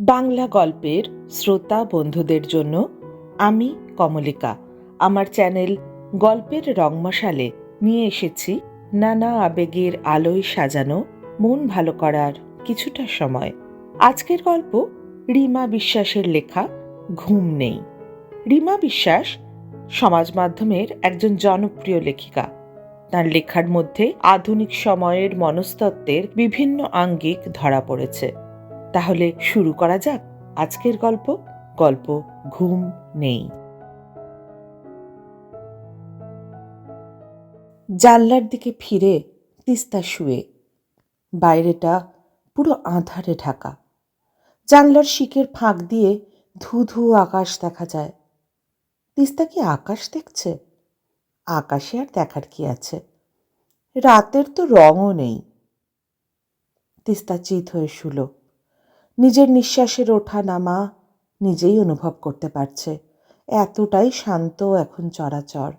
বাংলা গল্পের শ্রোতা বন্ধুদের জন্য আমি কমলিকা। আমার চ্যানেল গল্পের রংমশালে নিয়ে এসেছি নানা আবেগের আলোয় সাজানো, মন ভালো করার কিছুটা সময়। আজকের গল্প রিমা বিশ্বাসের লেখা ঘুম নেই। রিমা বিশ্বাস সমাজ মাধ্যমের একজন জনপ্রিয় লেখিকা। তার লেখার মধ্যে আধুনিক সময়ের মনস্তত্ত্বের বিভিন্ন আঙ্গিক ধরা পড়েছে। তাহলে শুরু করা যাক আজকের গল্প গল্প ঘুম নেই। জানলার দিকে ফিরে তিস্তা শুয়ে, বাইরেটা পুরো আঁধারে ঢাকা। জানলার শিকের ফাঁক দিয়ে ধু ধু আকাশ দেখা যায়। তিস্তা কি আকাশ দেখছে? আকাশে আর দেখার কি আছে? রাতের তো রঙও নেই। তিস্তা চিত হয়ে শুলো। নিজের নিঃশ্বাসের ওঠা নামা নিজেই অনুভব করতে পারছে। এতটাই শান্ত এখন চরাচর।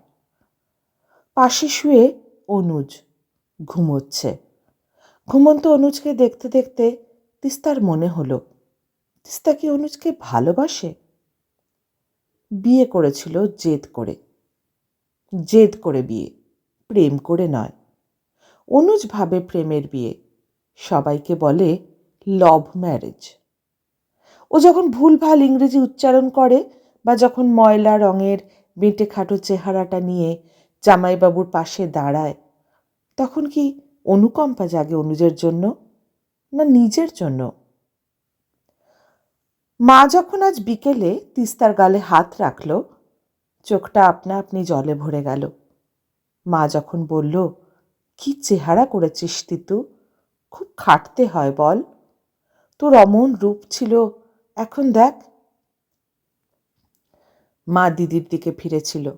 পাশে শুয়ে অনুজ ঘুমোচ্ছে। ঘুমন্ত অনুজকে দেখতে দেখতে তিস্তার মনে হলো, তিস্তা কি অনুজকে ভালোবাসে? বিয়ে করেছিল জেদ করে। জেদ করে বিয়ে, প্রেম করে নয়। অনুজ ভাবে প্রেমের বিয়ে, সবাইকে বলে লভ ম্যারেজ ও যখন ভুলভাল ইংরেজি উচ্চারণ করে বা যখন ময়লা রঙের বেঁটে খাটো চেহারাটা নিয়ে জামাইবাবুর পাশে দাঁড়ায়, তখন কি অনুকম্পা জাগে অনুজের জন্য না নিজের জন্য? মা যখন আজ বিকেলে তিস্তার গালে হাত রাখল, চোখটা আপনা আপনি জলে ভরে গেল। মা যখন বলল, কি চেহারা করেছিস তিতু, খুব খাটতে হয় বল। তোর অমন রূপ ছিল। এখন দেখ। মা দিদির দিকে ফিরেছিল।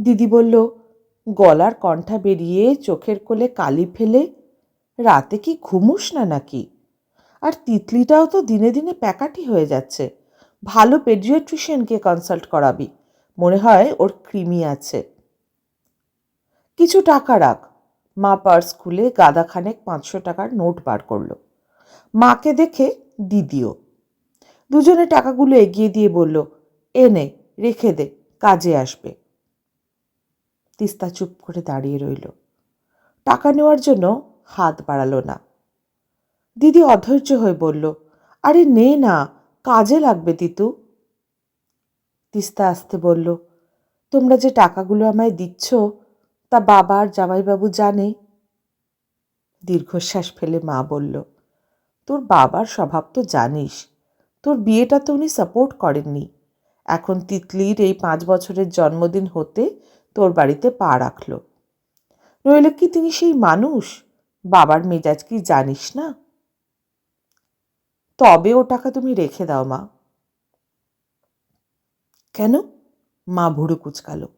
দিদি বলল, গলার কণ্ঠা বেরিয়ে চোখের কোলে কালি ফেলে, রাতে কি ঘুমুস না নাকি? আর তিতলিটাও তো দিনে দিনে প্যাকাটি হয়ে যাচ্ছে। ভালো পেডিয়াট্রিশিয়ানকে কনসাল্ট করাবি। মনে হয় ওর কৃমি আছে। কিছু টাকা রাখ। মা পার্স খুলে গাদাখানেক পাঁচশো টাকার নোট বার করল। মাকে দেখে দিদিও। দুজনে টাকাগুলো এগিয়ে দিয়ে বলল এনে রেখে দে, কাজে আসবে। তিস্তা চুপ করে দাঁড়িয়ে রইল। টাকা নেওয়ার জন্য হাত বাড়ালো না। দিদি অধৈর্য হয়ে বলল, আরে নে না, কাজে লাগবে তিতু। তিস্তা আসতে বলল, তোমরা যে টাকাগুলো আমায় দিচ্ছ, তা বাবা আর জামাইবাবু জানে? দীর্ঘশ্বাস ফেলে মা বলল তোর বাবার স্বভাব তো জানিস। তোর বিয়েটা তো উনি সাপোর্ট করেননি। এখন তিতলির এই পাঁচ বছরের জন্মদিন হতে তোর বাড়িতে পা রাখল। নইলে কি তিনি সেই মানুষ? বাবার মেজাজ কি জানিস না? তবে ও টাকা তুমি রেখে দাও, মা। কেন? মা ভুরু কুচকালো।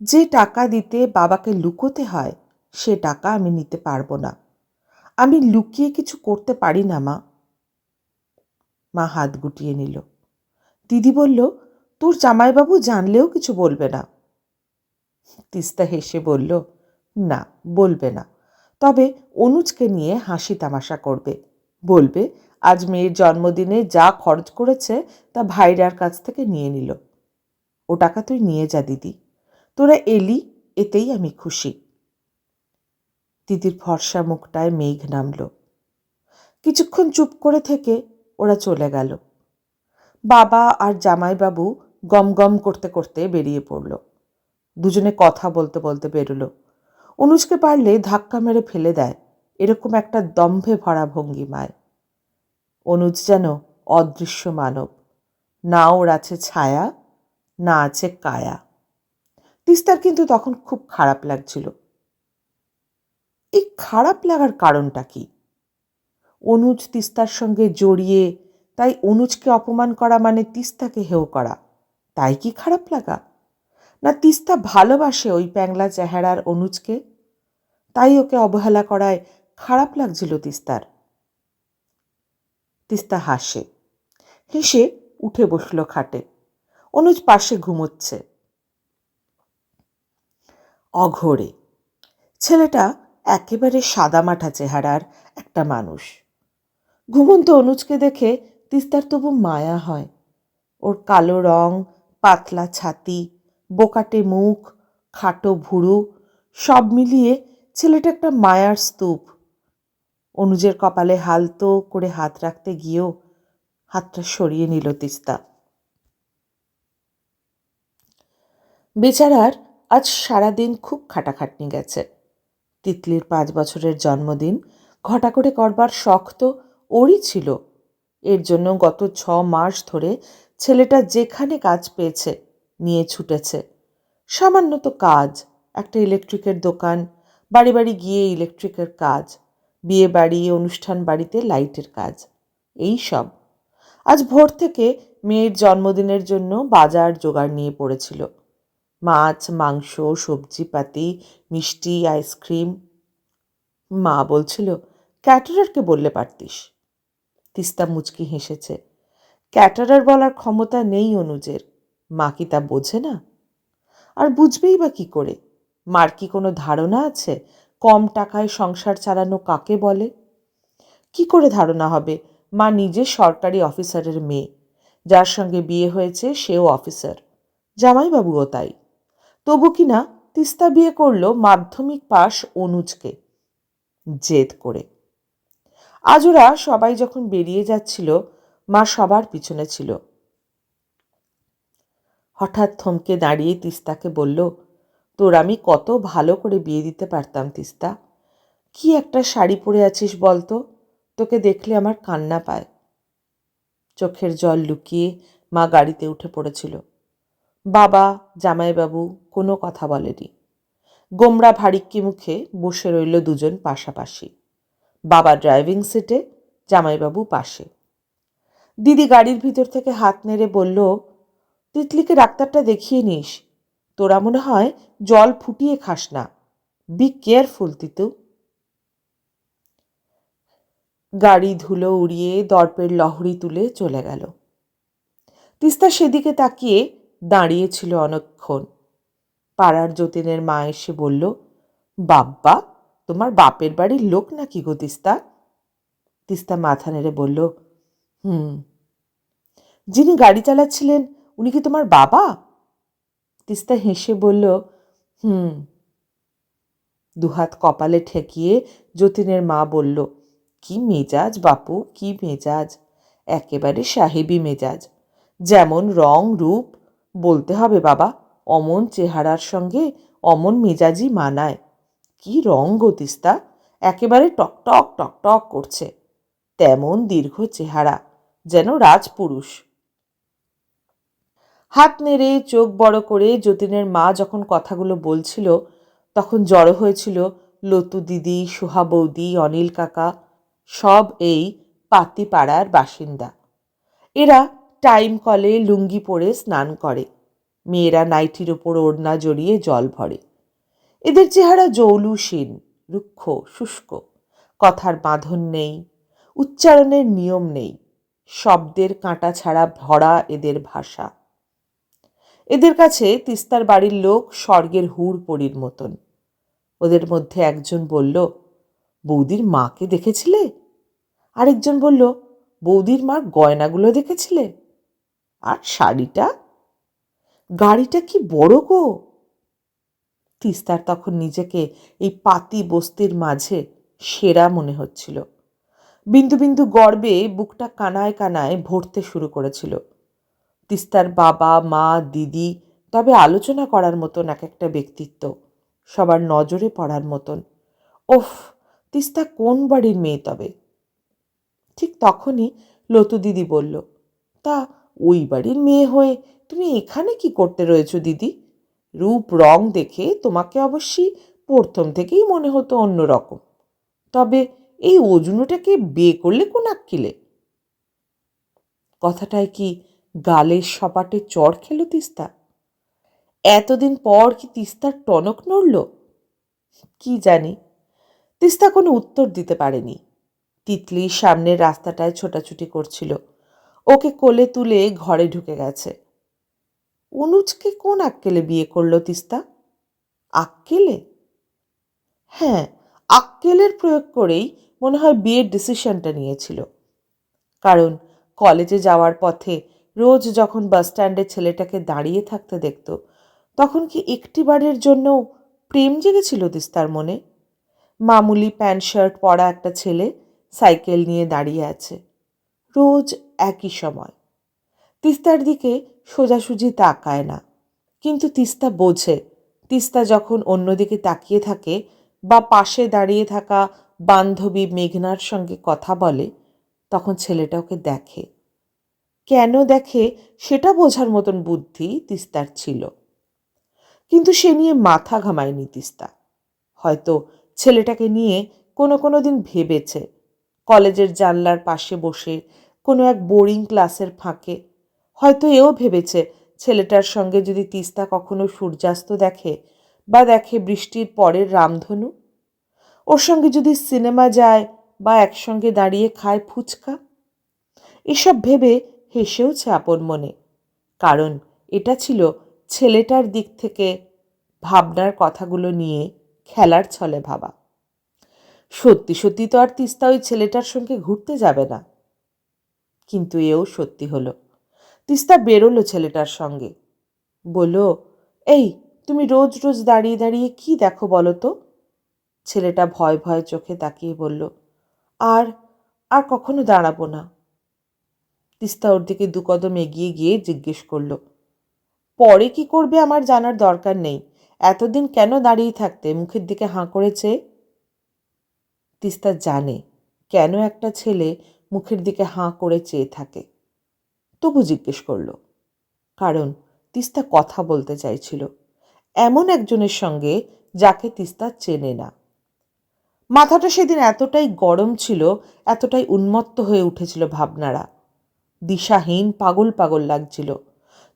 যে টাকা দিতে বাবাকে লুকোতে হয়, সে টাকা আমি নিতে পারব না। আমি লুকিয়ে কিছু করতে পারি না, মা। মা হাত গুটিয়ে নিল। দিদি বলল, তোর জামাইবাবু জানলেও কিছু বলবে না। তিস্তা হেসে বলল, না, বলবে না। তবে অনুজকে নিয়ে হাসি তামাশা করবে। বলবে, আজ মেয়ের জন্মদিনে যা খরচ করেছে তা ভাইরার কাছ থেকে নিয়ে নিল। ও টাকা তুই নিয়ে যা, দিদি। তোরা এলি, এতেই আমি খুশি। দিদির ফর্সা মুখটায় মেঘ নামল। কিছুক্ষণ চুপ করে থেকে ওরা চলে গেল। বাবা আর জামাইবাবু গম গম করতে করতে বেরিয়ে পড়ল। দুজনে কথা বলতে বলতে বেরোলো। অনুজকে পারলে ধাক্কা মেরে ফেলে দেয়, এরকম একটা দম্ভে ভরা ভঙ্গিমায়। অনুজ যেন অদৃশ্য মানব। না ওর আছে ছায়া, না আছে কায়া। তিস্তার কিন্তু তখন খুব খারাপ লাগছিল। এই খারাপ লাগার কারণটা কি? অনুজ তিস্তার সঙ্গে জড়িয়ে তাই অনুজকে অপমান করা মানে তিস্তাকে হেও করা, তাই কি খারাপ লাগা? না তিস্তা ভালোবাসে ওই প্যাংলা চেহারার অনুজকে? তাই ওকে অবহেলা করায় খারাপ লাগছিল তিস্তার। তিস্তা হাসে, হেসে উঠে বসল খাটে। অনুজ পাশে ঘুমোচ্ছে। অঘোরে, ছেলেটা একেবারে সাদামাটা চেহারার একটা মানুষ। ঘুমন্ত অনুজকে দেখে তিস্তার তবু মায়া হয়। ওর কালো রং, পাতলা ছাতি, বোকাটে মুখ, খাটো ভুরু, সব মিলিয়ে ছেলেটা একটা মায়ার স্তূপ। অনুজের কপালে হালতো করে হাত রাখতে গিয়েও হাতটা সরিয়ে নিল তিস্তা। বেচারার আজ সারাদিন খুব খাটাখাটনি গেছে। তিতলির পাঁচ বছরের জন্মদিন ঘটা করে করবার শখ তো ওরই ছিল। এর জন্য গত ছ মাস ধরে ছেলেটা যেখানে কাজ পেয়েছে নিয়ে ছুটেছে। সামান্য তো কাজ, একটা ইলেকট্রিকের দোকান, বাড়ি বাড়ি গিয়ে ইলেকট্রিকের কাজ, বিয়ে বাড়ি, অনুষ্ঠান বাড়িতে লাইটের কাজ, এই সব। আজ ভোর থেকে মেয়ের জন্মদিনের জন্য বাজার জোগাড় নিয়ে পড়েছিল। মাছ, মাংস সবজিপাতি মিষ্টি, আইসক্রিম। মা বলছিল, ক্যাটারারকে বললে পারতিস। তিস্তা মুচকি হেসেছে, ক্যাটারার বলার ক্ষমতা নেই অনুজের। মা কি তা বোঝে না? আর বুঝবেই বা কি করে? মার কি কোনো ধারণা আছে? কম টাকায় সংসার চালানো কাকে বলে? কি করে ধারণা হবে? মা নিজে সরকারি অফিসারের মেয়ে। যার সঙ্গে বিয়ে হয়েছে সেও অফিসার। জামাইবাবুও তাই। তবু কিনা তিস্তা বিয়ে করল মাধ্যমিক পাশ অনুজকে, জেদ করে। আজ ওরা সবাই যখন বেরিয়ে যাচ্ছিল, মা সবার পিছনে ছিল। হঠাৎ থমকে দাঁড়িয়ে তিস্তাকে বলল, তোর আমি কত ভালো করে বিয়ে দিতে পারতাম তিস্তা। কি একটা শাড়ি পরে আছিস বলতো? তোকে দেখলে আমার কান্না পায়। চোখের জল লুকিয়ে মা গাড়িতে উঠে পড়েছিল। বাবা, জামাইবাবু কোনো কথা বলেনি। গোমরা ভারিক্কি মুখে বসে রইল দুজন পাশাপাশি। বাবা ড্রাইভিং সিটে, জামাইবাবু পাশে। দিদি গাড়ির ভিতর থেকে হাত নেড়ে বলল, তিতলিকে ডাক্তারটা দেখিয়ে নিস। তোরা মনে হয় জল ফুটিয়ে খাস না। Be careful, Titu. গাড়ি ধুলো উড়িয়ে দর্পের লহরি তুলে চলে গেল। তিস্তা সেদিকে তাকিয়ে দাঁড়িয়েছিল অনেকক্ষণ। পাড়ার যতীনের মা এসে বলল, বাব্বা, তোমার বাপের বাড়ির লোক নাকি গো তিস্তা? তিস্তা মাথা নেড়ে বলল, হুম। যিনি গাড়ি চালাচ্ছিলেন, উনি কি তোমার বাবা? তিস্তা হেসে বলল, হুম। দুহাত কপালে ঠেকিয়ে যতীনের মা বলল, কি মেজাজ বাপু, কি মেজাজ। একেবারে সাহেবি মেজাজ। যেমন রং, রূপ বলতে হবে বাবা, অমন চেহারার সঙ্গে অমন মেজাজি মানায়। কি রং গতিস্তা একেবারে টকটক টকটক করছে। তেমন দীর্ঘ চেহারা, যেন রাজপুরুষ। হাত নেড়ে, চোখ বড় করে যতীনের মা যখন কথাগুলো বলছিল, তখন জড়ো হয়েছিল লতু দিদি, সোহা বৌদি, অনিল কাকা, সব এই পাতিপাড়ার বাসিন্দা। এরা টাইম কলে লুঙ্গি পরে স্নান করে। মেয়েরা নাইটির ওপর ওড়না জড়িয়ে জল ভরে। এদের চেহারা জৌলুসীন, রুক্ষ, শুষ্ক। কথার বাঁধন নেই, উচ্চারণের নিয়ম নেই। শব্দের কাঁটা ছাড়া ভরা এদের ভাষা। এদের কাছে তিস্তার বাড়ির লোক স্বর্গের হুড় পড়ির মতন। ওদের মধ্যে একজন বলল, বৌদির মাকে দেখেছিলে? আরেকজন বলল, বৌদির মার গয়নাগুলো দেখেছিলে? আর শাড়িটা? গাড়িটা কি বড় গো? তিস্তার তখন নিজেকে এই পাতি বস্তির মাঝে সেরা মনে হচ্ছিল। বিন্দু বিন্দু গর্বে বুকটা কানায় কানায় ভরতে শুরু করেছিল। তিস্তার বাবা, মা, দিদি তবে আলোচনা করার মতন এক একটা ব্যক্তিত্ব সবার নজরে পড়ার মতন। ওফ, তিস্তা কোন বাড়ির মেয়ে তবে? ঠিক তখনই লতু দিদি বলল, তা ওই বাড়ির মেয়ে হয়ে তুমি এখানে কি করতে রয়েছো দিদি? রূপ রং দেখে তোমাকে অবশ্যই প্রথম থেকেই মনে হতো অন্যরকম। তবে এই অজুনুটাকে বিয়ে করলে কোন আক্কিলে? কথাটায় কি গালের সপাটে চড় খেল তিস্তা? এতদিন পর কি তিস্তার টনক নড়ল? কি জানি? তিস্তা কোনো উত্তর দিতে পারেনি। তিতলি সামনের রাস্তাটায় ছোটাছুটি করছিল। ওকে কোলে তুলে ঘরে ঢুকে গেছে। অনুজকে কোন আক্কেলে বিয়ে করল তিস্তা? আক্কেলে? হ্যাঁ আক্কেলের প্রয়োগ করেই মনে হয় বিয়ের ডিসিশনটা নিয়েছিল। কারণ কলেজে যাওয়ার পথে রোজ যখন বাস স্ট্যান্ডে ছেলেটাকে দাঁড়িয়ে থাকতে দেখত, তখন কি একটিবারের জন্য প্রেম জেগেছিল তিস্তার মনে? মামুলি প্যান্ট শার্ট পরা একটা ছেলে সাইকেল নিয়ে দাঁড়িয়ে আছে। রোজ একই সময়। তিস্তার দিকে সোজাসুজি তাকায় না। কিন্তু তিস্তা বোঝে, তিস্তা যখন অন্যদিকে তাকিয়ে থাকে বা পাশে দাঁড়িয়ে থাকা বান্ধবী মেঘনার সঙ্গে কথা বলে, তখন ছেলেটা ওকে দেখে। কেন দেখে সেটা বোঝার মতন বুদ্ধি তিস্তার ছিল। কিন্তু সে নিয়ে মাথা ঘামায়নি তিস্তা। হয়তো ছেলেটাকে নিয়ে কোনো কোনো দিন ভেবেছে কলেজের জানলার পাশে বসে কোনো এক বোরিং ক্লাসের ফাঁকে। হয়তো এও ভেবেছে, ছেলেটার সঙ্গে যদি তিস্তা কখনো সূর্যাস্ত দেখে বা দেখে বৃষ্টির পরের রামধনু? ওর সঙ্গে যদি সিনেমা যায় বা একসঙ্গে দাঁড়িয়ে খায় ফুচকা? এসব ভেবে হেসেওছে আপন মনে, কারণ এটা ছিল ছেলেটার দিক থেকে ভাবনার কথাগুলো নিয়ে খেলার ছলে ভাবা। সত্যি সত্যি তো আর তিস্তা ওই ছেলেটার সঙ্গে ঘুরতে যাবে না। কিন্তু এও সত্যি হলো। তিস্তা বেরোলো ছেলেটার সঙ্গে। বলল, এই, তুমি রোজ রোজ দাঁড়িয়ে দাঁড়িয়ে কি দেখো বলো তো? ছেলেটা ভয় ভয় চোখে তাকিয়ে বলল, আর আর কখনো দাঁড়াবো না। তিস্তা ওর দিকে দু কদম এগিয়ে গিয়ে জিজ্ঞেস করল, পরে কি করবে আমার জানার দরকার নেই? এতদিন কেন দাঁড়িয়ে থাকতে? মুখের দিকে হাঁ করেছে? তিস্তা জানে কেন একটা ছেলে মুখের দিকে হাঁ করে চেয়ে থাকে। তবু জিজ্ঞেস করল, কারণ তিস্তা কথা বলতে চাইছিল, এমন একজনের সঙ্গে যাকে তিস্তা চেনে না। মাথাটা সেদিন এতটাই গরম ছিল, এতটাই উন্মত্ত হয়ে উঠেছিল ভাবনারা। দিশাহীন, পাগল পাগল লাগছিল।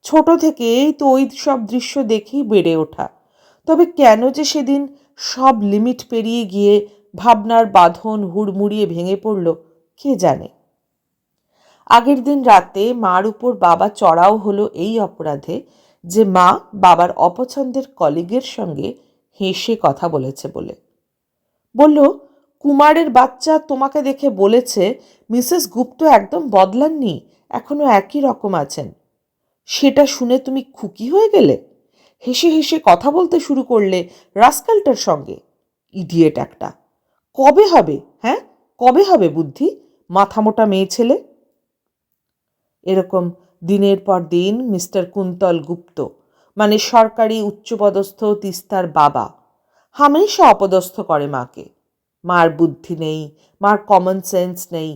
ছোট থেকেই তো ওই সব দৃশ্য দেখেই বেড়ে ওঠা। তবে কেন যে সেদিন সব লিমিট পেরিয়ে গিয়ে ভাবনার বাঁধন হুড়মুড়িয়ে ভেঙে পড়ল, কে জানে? আগের দিন রাতে মার উপর বাবা চড়াও হলো এই অপরাধে যে মা বাবার অপছন্দের কলিগের সঙ্গে হেসে কথা বলেছে বলে। বলল, কুমারের বাচ্চা তোমাকে দেখে বলেছে, মিসেস গুপ্ত একদম বদলাননি, এখনও একই রকম আছেন। সেটা শুনে তুমি খুকি হয়ে গেলে? হেসে হেসে কথা বলতে শুরু করলে রাস্কালটার সঙ্গে। ইডিয়েট একটা। কবে হবে? হ্যাঁ? কবে হবে বুদ্ধি? মাথা মোটা মেয়ে ছেলে? এরকম দিনের পর দিন মিস্টার কুন্তল গুপ্ত মানে সরকারি উচ্চপদস্থ তিস্তার বাবা, হামেশা অপদস্থ করে মাকে। মার বুদ্ধি নেই, মার কমন সেন্স নেই,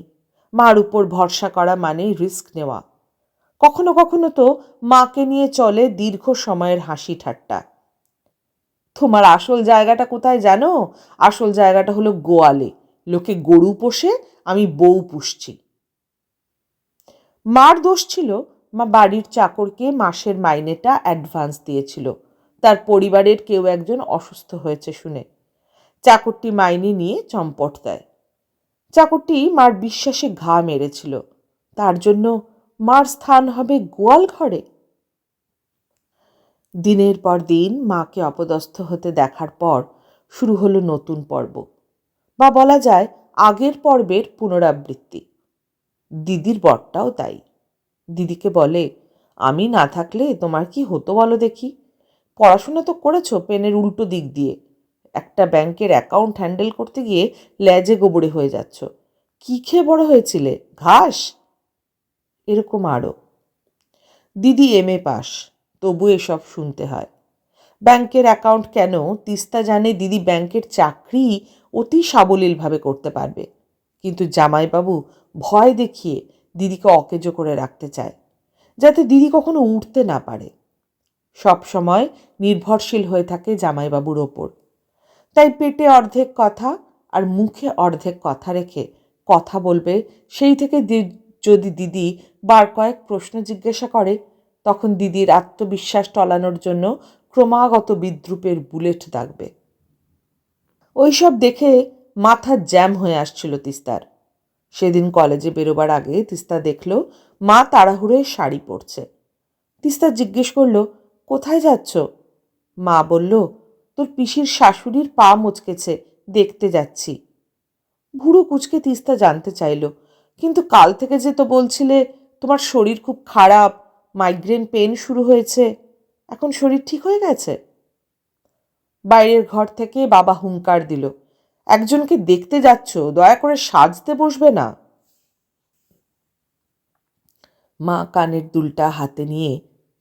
মার উপর ভরসা করা মানে রিস্ক নেওয়া। কখনো কখনো তো মাকে নিয়ে চলে দীর্ঘ সময়ের হাসি ঠাট্টা। তোমার আসল জায়গাটা কোথায় জানো? আসল জায়গাটা হলো গোয়ালে। লোকে গরু পোষে, আমি বউ পুষছি। মার দোষ ছিল, মা বাড়ির চাকরকে মাসের মাইনেটা অ্যাডভান্স দিয়েছিল। তার পরিবারের কেউ একজন অসুস্থ হয়েছে শুনে। চাকরটি মাইনে নিয়ে চম্পট দেয়। চাকরটি মার বিশ্বাসে ঘা মেরেছিল। তার জন্য মার স্থান হবে গোয়াল ঘরে দিনের পর দিন মাকে অপদস্থ হতে দেখার পর শুরু হলো নতুন পর্ব। বা বলা যায়, আগের পর্বের পুনরাবৃত্তি। দিদির বরটাও তাই। দিদিকে বলে, আমি না থাকলে তোমার কি হতো বলো দেখি? পড়াশোনা তো করেছ পেনের উল্টো দিক দিয়ে। একটা ব্যাংকের অ্যাকাউন্ট হ্যান্ডেল করতে গিয়ে ল্যাজে গোবরে হয়ে যাচ্ছ। কি খেয়ে বড় হয়েছিলে? ঘাস? এরকম আরও দিদি এম এ পাস। তবু এসব শুনতে হয়। ব্যাংকের অ্যাকাউন্ট কেন তিস্তা জানে দিদি ব্যাংকের চাকরি অতি সাবলীলভাবে করতে পারবে। কিন্তু জামাইবাবু ভয় দেখিয়ে দিদিকে অকেজো করে রাখতে চায়, যাতে দিদি কখনো উঠতে না পারে। সব সময় নির্ভরশীল হয়ে থাকে জামাইবাবুর ওপর। তাই পেটে অর্ধেক কথা আর মুখে অর্ধেক কথা রেখে কথা বলবে সেই থেকে যদি দিদি বার কয়েক প্রশ্ন জিজ্ঞাসা করে তখন দিদির আত্মবিশ্বাস টলানোর জন্য ক্রমাগত বিদ্রুপের বুলেট দাগবে। ওইসব দেখে মাথা জ্যাম হয়ে আসছিল তিস্তার। সেদিন কলেজে বেরোবার আগে তিস্তা দেখল মা তাড়াহুড়োয় শাড়ি পরছে। তিস্তা জিজ্ঞেস করল, কোথায় যাচ্ছ? মা বলল, তোর পিসির শাশুড়ির পা মুচকেছে, দেখতে যাচ্ছি। ভুড়ো কুচকে তিস্তা জানতে চাইল, কিন্তু কাল থেকে যে তো বলছিলে তোমার শরীর খুব খারাপ মাইগ্রেন পেন শুরু হয়েছে। এখন শরীর ঠিক হয়ে গেছে? বাইরের ঘর থেকে বাবা হুঙ্কার দিল, একজনকে দেখতে যাচ্ছ, দয়া করে সাজতে বসবে না। মা কানের দুলটা হাতে নিয়ে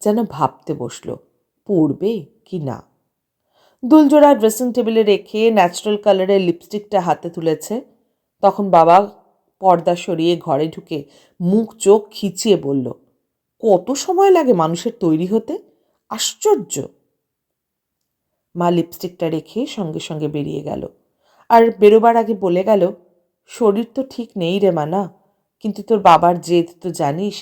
যেন ভাবতে বসল পড়বে কি না? দুলজোড়া ড্রেসিং টেবিলে রেখে ন্যাচারাল কালারের লিপস্টিকটা হাতে তুলেছে। তখন বাবা পর্দা সরিয়ে ঘরে ঢুকে মুখ চোখ খিচিয়ে বলল কত সময় লাগে মানুষের তৈরি হতে? আশ্চর্য। মা লিপস্টিকটা রেখে সঙ্গে সঙ্গে বেরিয়ে গেল। আর বেরোবার আগে বলে গেল, শরীর তো ঠিক নেই রে মানা, কিন্তু তোর বাবার জেদ তো জানিস,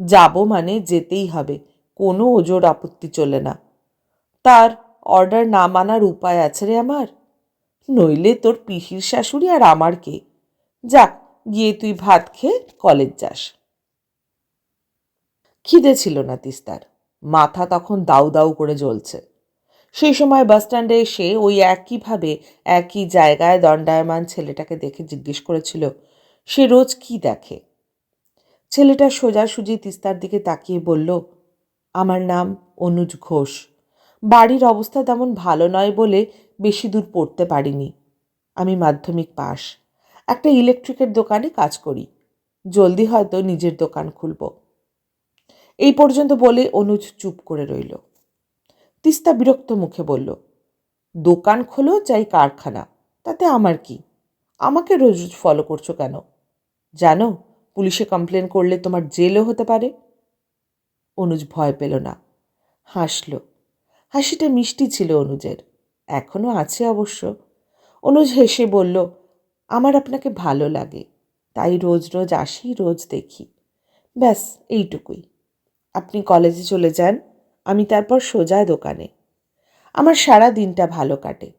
যাব মানে যেতেই হবে, কোনো ওজোর আপত্তি চলে না। তার অর্ডার না মানার উপায় আছে রে আমার? নইলে তোর পিসির শাশুড়ি আর আমার কে? যাক, গিয়ে তুই ভাত খেয়ে কলেজ যাস। খিদে ছিল না তিস্তার। মাথা তখন দাউ দাউ করে জ্বলছে। সেই সময় বাসস্ট্যান্ডে এসে ওই একইভাবে একই জায়গায় দণ্ডায়মান ছেলেটাকে দেখে জিজ্ঞেস করেছিল, সে রোজ কি দেখে? ছেলেটা সোজাসুজি তিস্তার দিকে তাকিয়ে বলল, আমার নাম অনুজ ঘোষ। বাড়ির অবস্থা তেমন ভালো নয় বলে বেশি দূর পড়তে পারিনি। আমি মাধ্যমিক পাস একটা ইলেকট্রিকের দোকানে কাজ করি। জলদি হয়তো নিজের দোকান খুলব। এই পর্যন্ত বলে অনুজ চুপ করে রইল। তিস্তা বিরক্ত মুখে বলল, দোকান খোলো চাই কারখানা, তাতে আমার কি? আমাকে রোজ রোজ ফলো করছ কেন? জানো, পুলিশে কমপ্লেন করলে তোমার জেলও হতে পারে? অনুজ ভয় পেল না, হাসল। হাসিটা মিষ্টি ছিল অনুজের এখনও আছে অবশ্য। অনুজ হেসে বলল, আমার আপনাকে ভালো লাগে, তাই রোজ রোজ আসি, রোজ দেখি। ব্যাস, এইটুকুই। আপনি কলেজে চলে যান, আমি তারপর সোজা দোকানে। আমার সারা দিনটা ভালো কাটে।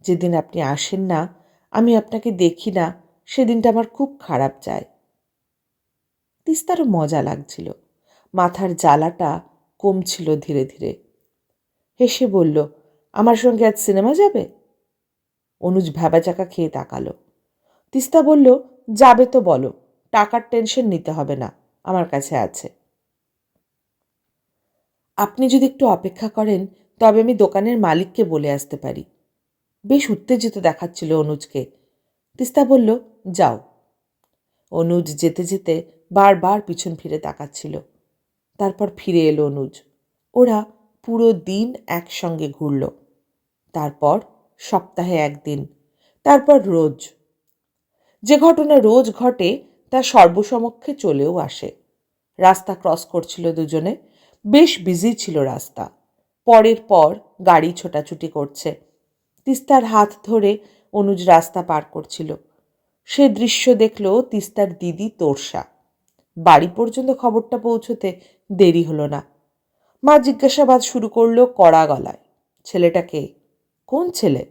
যেদিন আপনি আসেন না, আমি আপনাকে দেখি না, সেদিনটা আমার খুব খারাপ যায়। তিস্তারও মজা লাগছিল। মাথার জ্বালাটা কমছিল ধীরে ধীরে। হেসে বলল, আমার সঙ্গে আজ সিনেমা যাবে? অনুজ ভ্যাবাচাকা খেয়ে তাকালো। তিস্তা বলল, যাবে তো বলো, টাকার টেনশন নিতে হবে না, আমার কাছে আছে। আপনি যদি একটু অপেক্ষা করেন, তবে আমি দোকানের মালিককে বলে আসতে পারি। বেশ উত্তেজিত দেখাচ্ছিল অনুজকে। তিস্তা বলল, যাও। অনুজ যেতে যেতে বারবার পিছন ফিরে তাকাচ্ছিল। তারপর ফিরে এলো অনুজ। ওরা পুরো দিন একসঙ্গে ঘুরল। তারপর সপ্তাহে একদিন, তারপর রোজ। যে ঘটনা রোজ ঘটে, তা সর্বসমক্ষে চলেও আসে। রাস্তা ক্রস করছিল দুজনে। বেশ বিজি ছিল রাস্তা। পরের পর গাড়ি ছোটাছুটি করছে। তিস্তার হাত ধরে অনুজ রাস্তা পার করছিল। সে দৃশ্য দেখল তিস্তার দিদি তোরসা। বাড়ি পর্যন্ত খবরটা পৌঁছতে দেরি হলো না। মা জিজ্ঞাসাবাদ শুরু করল কড়া গলায়। ছেলেটাকে কোন ছেলে?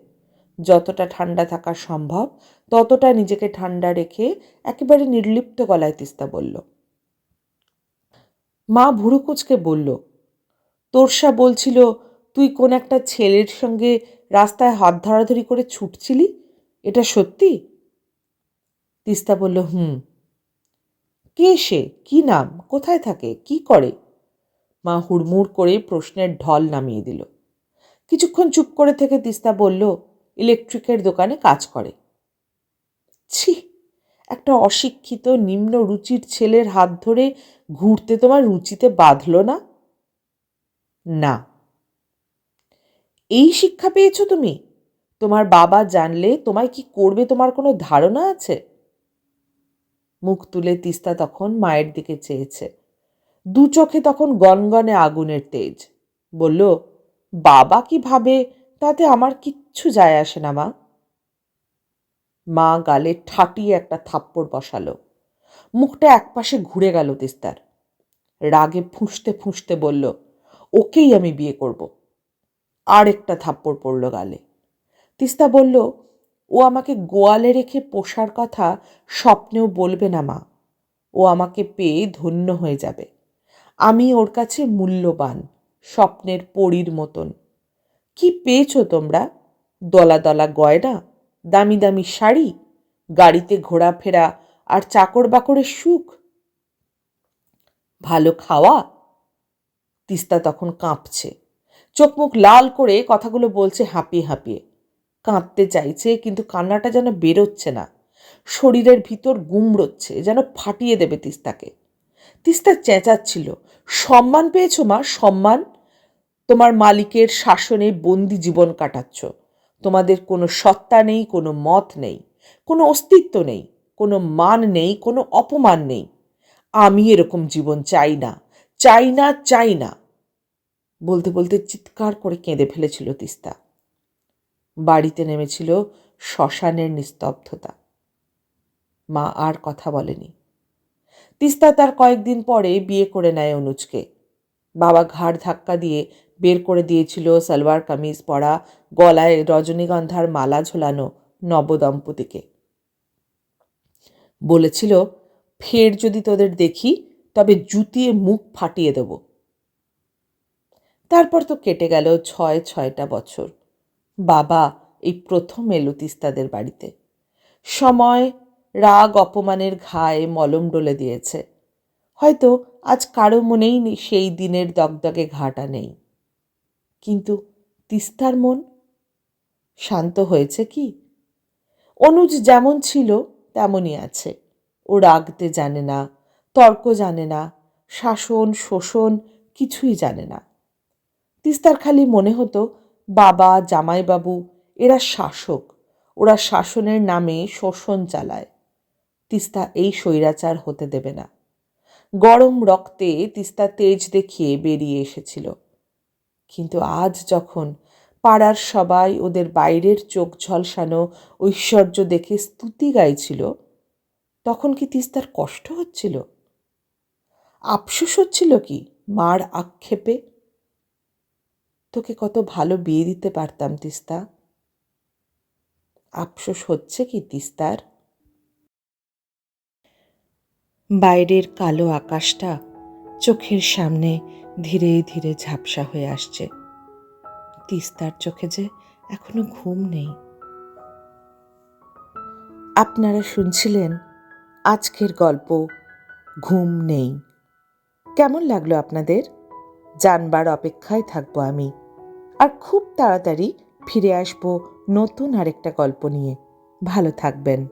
যতটা ঠান্ডা থাকা সম্ভব, ততটা নিজেকে ঠান্ডা রেখে একেবারে নির্লিপ্ত গলায় তিস্তা বলল। মা ভুরু কুচকে বলল, তোরসা বলছিল, তুই কোন একটা ছেলের সঙ্গে রাস্তায় হাত ধরাধরি করে ছুটছিলি? এটা সত্যি? তিস্তা বলল, হুম। কে সে? কি নাম? কোথায় থাকে? কি করে? মা হুড়মুড় করে প্রশ্নের ঢল নামিয়ে দিল। কিছুক্ষণ চুপ করে থেকে তিস্তা বলল, ইলেকট্রিকের দোকানে কাজ করে। ছি! একটা অশিক্ষিত, নিম্ন রুচির ছেলের হাত ধরে ঘুরতে তোমার রুচিতে বাঁধল না? না। এই শিক্ষা পেয়েছ তুমি? তোমার বাবা জানলে তোমায় কি করবে তোমার কোনো ধারণা আছে? মুখ তুলে তিস্তা তখন মায়ের দিকে চেয়েছে। দু চোখে তখন গনগনে আগুনের তেজ। বলল, বাবা কি ভাবে? তাতে আমার কিচ্ছু যায় আসে না মা। মা গালে ঠাটিয়ে একটা থাপ্পড় বসালো। মুখটা একপাশে ঘুরে গেল তিস্তার। রাগে ফুঁসতে ফুঁসতে বলল, ওকেই আমি বিয়ে করব। আর একটা থাপ্পড় পড়ল গালে। তিস্তা বলল, ও আমাকে গোয়ালে রেখে পোষার কথা স্বপ্নেও বলবে না মা। ও আমাকে পেয়ে ধন্য হয়ে যাবে। আমি ওর কাছে মূল্যবান, স্বপ্নের পরীর মতন। কি পেয়েছ তোমরা? দলা দলা গয়না দামি দামি শাড়ি, গাড়িতে ঘোরাফেরা আর চাকর বাকরের সুখ। ভালো খাওয়া? তিস্তা তখন কাঁপছে। চোখ মুখ লাল করে কথাগুলো বলছে হাঁপিয়ে হাঁপিয়ে। কাঁদতে চাইছে, কিন্তু কান্নাটা যেন বেরোচ্ছে না। শরীরের ভিতর গুমড়োচ্ছে যেন ফাটিয়ে দেবে তিস্তাকে। তিস্তা চেঁচাচ্ছিল, সম্মান পেয়েছ মা, সম্মান? তোমার মালিকের শাসনে বন্দি জীবন কাটাচ্ছ। তোমাদের কোনো সত্তা নেই, কোনো মত নেই, কোনো অস্তিত্ব নেই, কোনো মান নেই, কোনো অপমান নেই। আমি এরকম জীবন চাই না চাই না চাই না। বলতে বলতে চিৎকার করে কেঁদে ফেলেছিল তিস্তা। বাড়িতে নেমেছিল শ্মশানের নিস্তব্ধতা। মা আর কথা বলেনি। তিস্তা তার কয়েকদিন পরে বিয়ে করে নেয় অনুজকে। বাবা ঘাড় ধাক্কা দিয়ে বের করে দিয়েছিল সালোয়ার কামিজ, পরা, গলায় রজনীগন্ধার মালা ঝোলানো নবদম্পতিকে। বলেছিল, ফের যদি তোদের দেখি, তবে জুতিয়ে মুখ ফাটিয়ে দেব। তারপর তো কেটে গেল ছয়, ছয়টা বছর। বাবা, এই প্রথম এলো তিস্তাদের বাড়িতে। সময়, রাগ, অপমানের ঘায়ে মলম ডলে দিয়েছে। হয়তো আজ কারও মনেই নেই সেই দিনের দগদগে ঘাটা নেই। তিস্তার মন শান্ত হয়েছে কি? অনুজ যেমন ছিল, তেমনই আছে। ও রাগতে জানে না, তর্ক জানে না, শাসন, শোষণ কিছুই জানে না। তিস্তার খালি মনে হতো, বাবা, জামাইবাবু, এরা শাসক, ওরা শাসনের নামে শোষণ চালায়। তিস্তা এই স্বৈরাচার হতে দেবে না। গরম রক্তে তিস্তা তেজ দেখিয়ে বেরিয়ে এসেছিল। কিন্তু আজ যখন পাড়ার সবাই ওদের বাইরের চোখ ঝলসানো ঐশ্বর্য দেখে স্তুতি গাইছিল, তখন কি তিস্তার কষ্ট হচ্ছিল? আফসোস হচ্ছিল কি মার আক্ষেপে? তোকে কত ভালো বিয়ে দিতে পারতাম, তিস্তা। আফসোস হচ্ছে কি তিস্তার? বাইরের কালো আকাশটা চোখের সামনে ধীরে ধীরে ঝাপসা হয়ে আসছে। তিস্তার চোখে যে এখনও ঘুম নেই। আপনারা শুনছিলেন আজকের গল্প, ঘুম নেই। কেমন লাগল আপনাদের? জানবার অপেক্ষায় থাকব আমি। আর খুব তাড়াতাড়ি ফিরে আসব নতুন আরেকটা গল্প নিয়ে। ভালো থাকবেন।